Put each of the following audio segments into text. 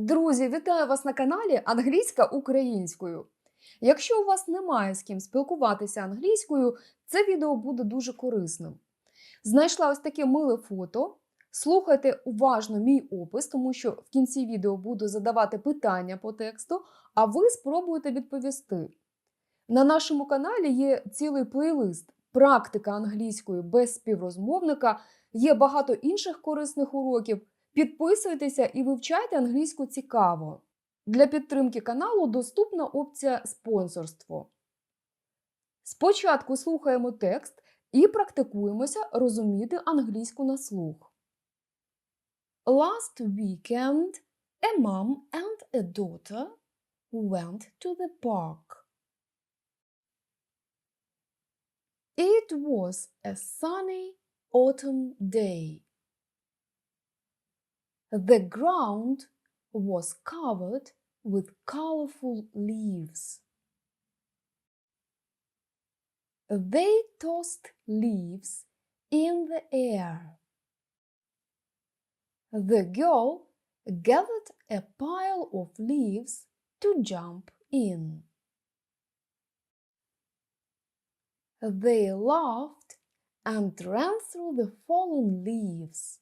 Друзі, вітаю вас на каналі Англійська українською. Якщо у вас немає з ким спілкуватися англійською, це відео буде дуже корисним. Знайшла ось таке миле фото. Слухайте уважно мій опис, тому що в кінці відео буду задавати питання по тексту, а ви спробуєте відповісти. На нашому каналі є цілий плейлист Практика англійської без співрозмовника, є багато інших корисних уроків. Підписуйтеся і вивчайте англійську цікаво. Для підтримки каналу доступна опція спонсорство. Спочатку слухаємо текст і практикуємося розуміти англійську на слух. Last weekend a mom and a daughter went to the park. It was a sunny autumn day. The ground was covered with colorful leaves. They tossed leaves in the air. The girl gathered a pile of leaves to jump in. They laughed and ran through the fallen leaves.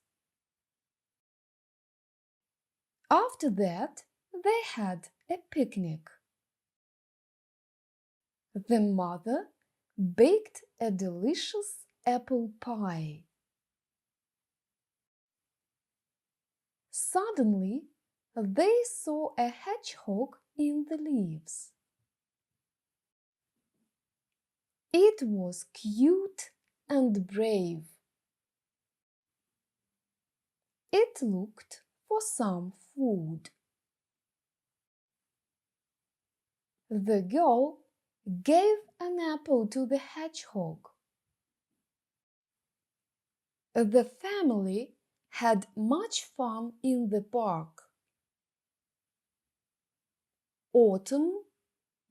After that, they had a picnic. The mother baked a delicious apple pie. Suddenly, they saw a hedgehog in the leaves. It was cute and brave. It looked for some food. The girl gave an apple to the hedgehog. The family had much fun in the park. Autumn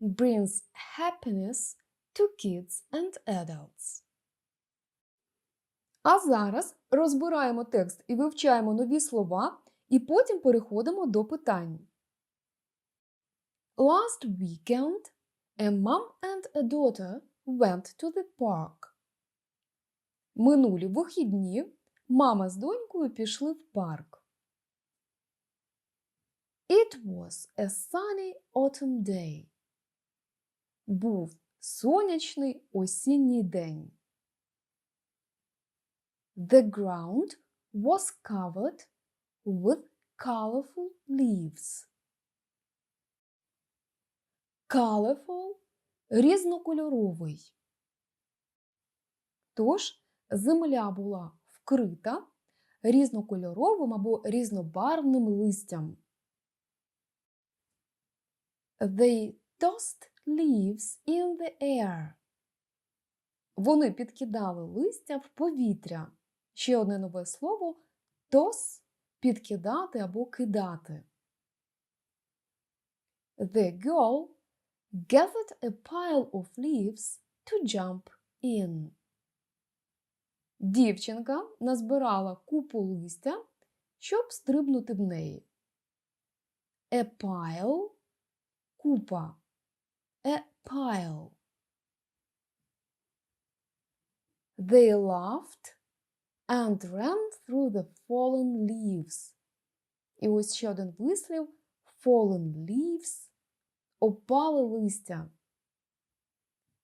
brings happiness to kids and adults. А зараз розбираємо текст і вивчаємо нові слова, і потім переходимо до питань. Last weekend, a mom and a daughter went to the park. Минулі вихідні мама з донькою пішли в парк. It was a sunny autumn day. Був сонячний осінній день. The ground was covered with colorful leaves. Colorful – різнокольоровий. Тож земля була вкрита різнокольоровим або різнобарвним листям. They tossed leaves in the air. Вони підкидали листя в повітря. Ще одне нове слово toss – підкидати або кидати. The girl gathered a pile of leaves to jump in. Дівчинка назбирала купу листя, щоб стрибнути в неї. A pile – купа. A pile. They laughed and ran through the fallen leaves. І ось ще один вислів fallen leaves опали листя.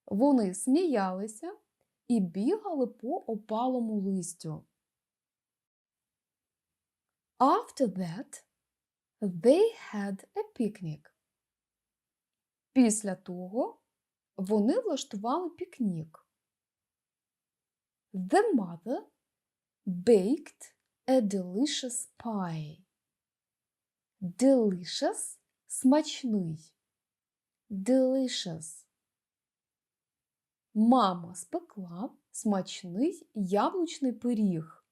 Вони сміялися і бігали по опалому листю. After that, they had a picnic. Після того вони влаштували пікнік. The mother baked a delicious pie. Delicious – смачний. Delicious. Мама спекла смачний яблучний пиріг.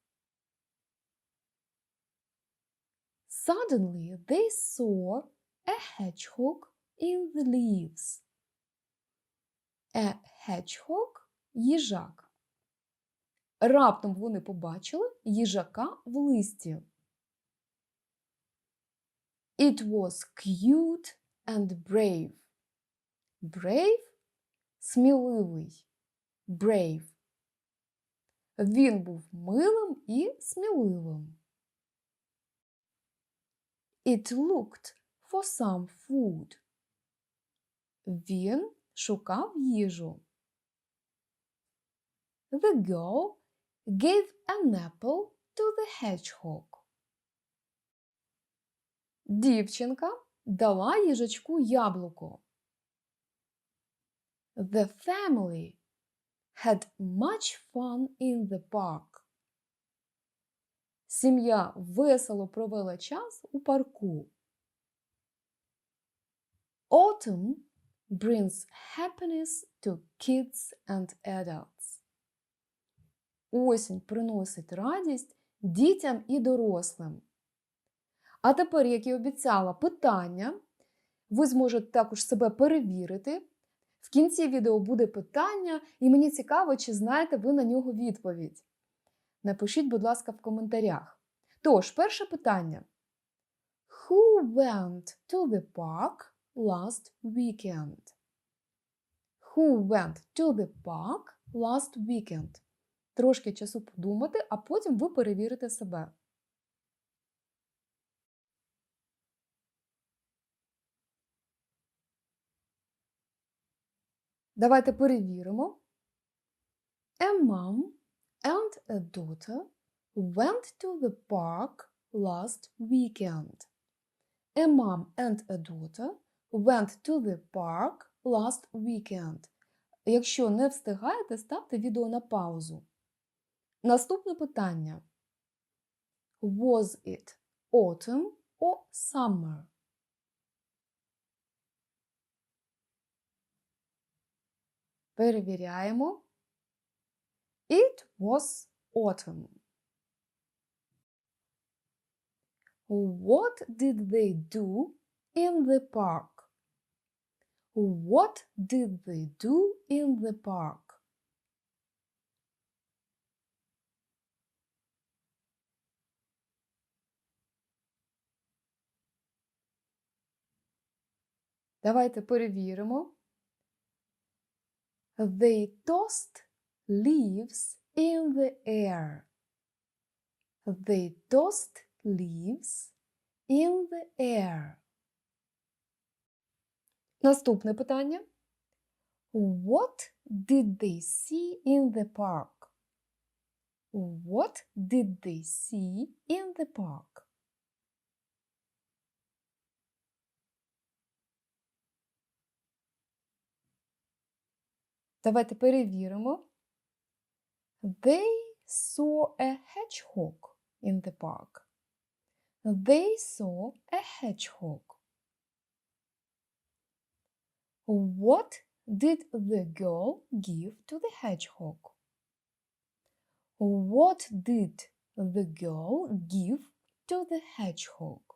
Suddenly they saw a hedgehog in the leaves. A hedgehog – їжак. Раптом вони побачили їжака в листі. It was cute and brave. Brave сміливий. Brave. Він був милим і сміливим. It looked for some food. Він шукав їжу. The girl gave an apple to the hedgehog. Дівчинка дала їжачку яблуко. The family had much fun in the park. Сім'я весело провела час у парку. Autumn brings happiness to kids and adults. Осінь приносить радість дітям і дорослим. А тепер, як і обіцяла, питання. Ви зможете також себе перевірити. В кінці відео буде питання, і мені цікаво, чи знаєте ви на нього відповідь. Напишіть, будь ласка, в коментарях. Тож, перше питання. Who went to the park last weekend? Who went to the park last weekend? Трошки часу подумати, а потім ви перевірите себе. Давайте перевіримо. A mom and a daughter went to the park last weekend. A mom and a daughter went to the park last weekend. Якщо не встигаєте, ставте відео на паузу. Наступне питання. Was it autumn or summer? Перевіряємо. It was autumn. What did they do in the park? What did they do in the park? Давайте перевіримо. They tossed leaves in the air. They tossed leaves in the air. Наступне питання. What did they see in the park? What did they see in the park? Давайте перевіримо. They saw a hedgehog in the park. They saw a hedgehog. What did the girl give to the hedgehog? What did the girl give to the hedgehog?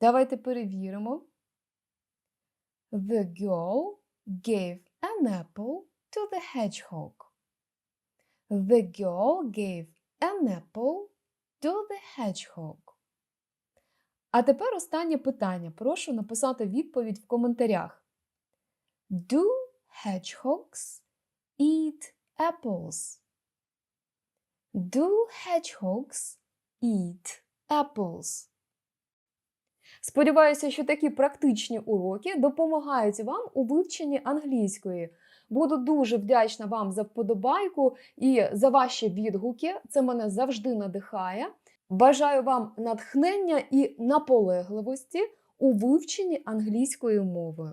Давайте перевіримо. The girl gave an apple to the hedgehog. The girl gave an apple to the hedgehog. А тепер останнє питання. Прошу написати відповідь в коментарях. Do hedgehogs eat apples? Do hedgehogs eat apples? Сподіваюся, що такі практичні уроки допомагають вам у вивченні англійської. Буду дуже вдячна вам за вподобайку і за ваші відгуки. Це мене завжди надихає. Бажаю вам натхнення і наполегливості у вивченні англійської мови.